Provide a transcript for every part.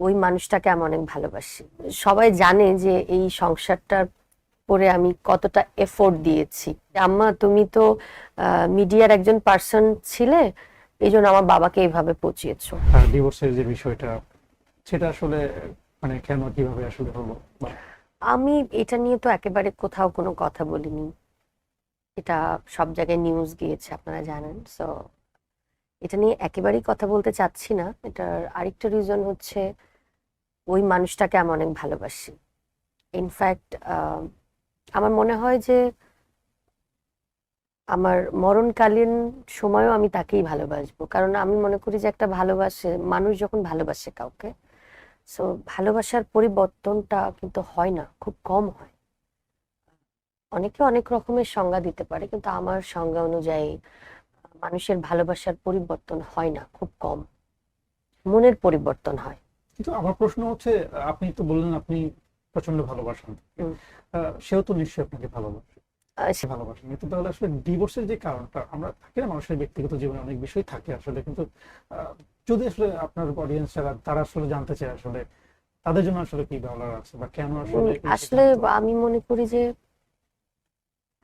ওই মানুষটাকে আমি অনেক ভালোবাসি। সবাই জানে যে এই সংসারটার পরে আমি কতটা এফোর্ট দিয়েছি। আম্মা তুমি তো মিডিয়ার একজন পার্সন ছিলে এই জন্য আমার বাবাকে এইভাবে পচিয়েছো। ডিভোর্সের যে বিষয়টা সেটা আসলে মানে কেন কীভাবে আসলে হলো? আমি এটা নিয়ে তো একেবারে কোথাও কোনো কথা বলিনি। এটা সব জায়গায় নিউজ গিয়েছে আপনারা জানেন সো এটা নিয়ে একেবারেই কথা বলতে চাচ্ছি না। এটার আরেকটা রিজন হচ্ছে ওই মানুষটাকে আমি অনেক ভালোবাসি। ইনফ্যাক্ট আমার মনে হয় যে আমার মরণকালীন সময়ও আমি তাকেই ভালোবাসবো। কারণ আমি মনে করি যে একটা ভালোবাসে, মানুষ যখন ভালোবাসে কাউকে সো ভালোবাসার পরিবর্তনটা কিন্তু হয় না, খুব কম হয়। অনেকে অনেক রকমের সংজ্ঞা দিতে পারে, কিন্তু আমার সংজ্ঞা অনুযায়ী মানুষের ভালোবাসার পরিবর্তন হয় না খুব কম। মনের পরিবর্তন হয়। কিন্তু আমার প্রশ্ন হচ্ছে আপনি তো বললেন আপনি প্রচণ্ড ভালোবাসেন। সেও তো নিশ্চয়ই আপনাকে ভালোবাসে। ভালোবাসেন। কিন্তু তাহলে আসলে ডিভোর্সের যে কারণটা আমরা থাকি না মানুষের ব্যক্তিগত জীবনে অনেক বিষয় থাকে আসলে। কিন্তু যদি আসলে আপনার অডিয়েন্স যারা তারা আসলে জানতে চায় আসলে তাদের জন্য আসলে কি বলার আছে বা কেন আসলে আসলে আমি মনে করি যে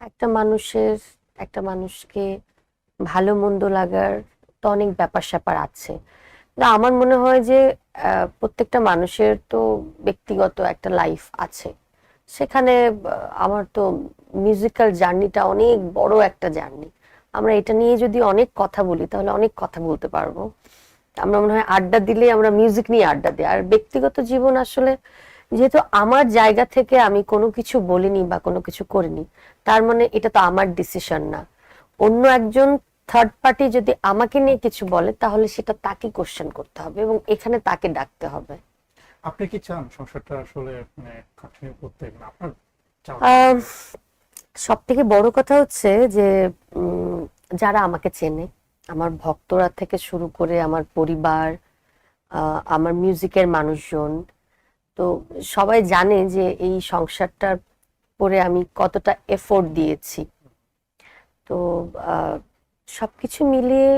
একটা মানুষের একটা মানুষকে ভালো মন্দ লাগার তো অনেক ব্যাপার স্যাপার আছে। আমার মনে হয় যে প্রত্যেকটা মানুষের তো ব্যক্তিগত একটা লাইফ আছে। সেখানে আমার তো মিউজিক্যাল জার্নিটা অনেক বড় একটা জার্নি আমরা এটা নিয়ে যদি অনেক কথা বলি, তাহলে অনেক কথা বলতে পারব। আমরা মনে হয় আড্ডা দিলে আমরা মিউজিক নিয়ে আড্ডা দিই। আর ব্যক্তিগত জীবন আসলে, যেহেতু আমার জায়গা থেকে আমি কোনো কিছু বলিনি বা কোনো কিছু করিনি, তার মানে এটা তো আমার ডিসিশন না। অন্য একজন থার্ড পার্টি যদি আমাকে নিয়ে কিছু বলে তাহলে সেটা তাকে কোশ্চেন করতে হবে এবং এখানে তাকে ডাকতে হবে। আপনি কি চান সংসারটা আসলে মানে কন্টিনিউ করতে? মানে আপনার চাওয়া সব থেকে বড় কথা হচ্ছে যে যারা আমাকে চেনে আমার ভক্তরা থেকে শুরু করে আমার পরিবার আহ, আমার মিউজিকের মানুষজন তো সবাই জানে যে এই সংসারটার পরে আমি কতটা এফোর্ট দিয়েছি। তো সবকিছু মিলিয়ে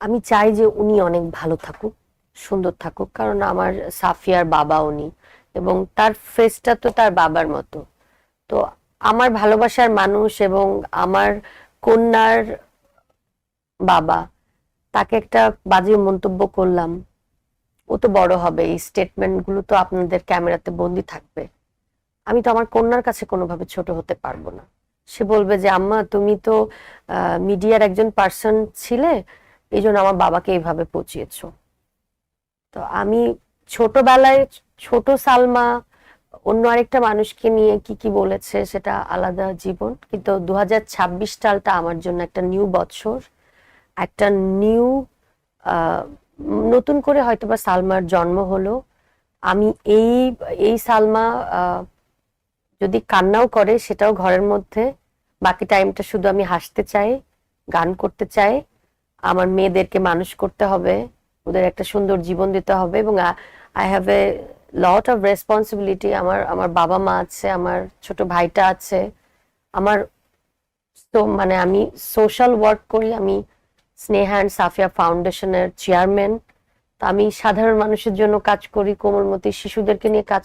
আমি চাই যে উনি অনেক ভালো থাকুক, সুন্দর থাকুক। কারণ আমার সাফিয়ার বাবা উনি এবং তার ফেসটা তো তার বাবার মতো। তো আমার ভালোবাসার মানুষ এবং আমার কন্যার বাবা, তাকে একটা বাজে মন্তব্য করলাম, ও তো বড় হবে, এই স্টেটমেন্টগুলো তো আপনাদের ক্যামেরাতে বন্দি থাকবে। আমি তো আমার কন্যার কাছে কোনোভাবে ছোট হতে পারব না। সে বলবে যে, আম্মা, তুমি তো মিডিয়ার একজন পার্সন ছিলে এই জন্য আমার বাবাকে এইভাবে পচিয়েছো। তো আমি ছোটবেলায় ছোট সালমা, অন্য আরেকটা মানুষকে নিয়ে কি কি বলেছে সেটা আলাদা জীবন। কিন্তু দু সালটা আমার জন্য একটা নিউ বৎসর একটা নিউ নতুন করে হয়তোবা সালমার জন্ম হলো। আমি এই এই সালমা যদি কান্নাও করে, সেটাও ঘরের মধ্যে। বাকি টাইমটা শুধু আমি হাসতে চাই, গান করতে চাই। আমার মেয়েদেরকে মানুষ করতে হবে, ওদের একটা সুন্দর জীবন দিতে হবে এবং I have a lot of responsibility আমার আমার বাবা মা আছে, আমার ছোট ভাইটা আছে। আমার তো মানে আমি সোশ্যাল ওয়ার্ক করি, আমি স্নেহা অ্যান্ড সাফিয়া ফাউন্ডেশনের চেয়ারম্যান তো আমি সাধারণ মানুষের জন্য কাজ করি, কোমলমতি শিশুদেরকে নিয়ে কাজ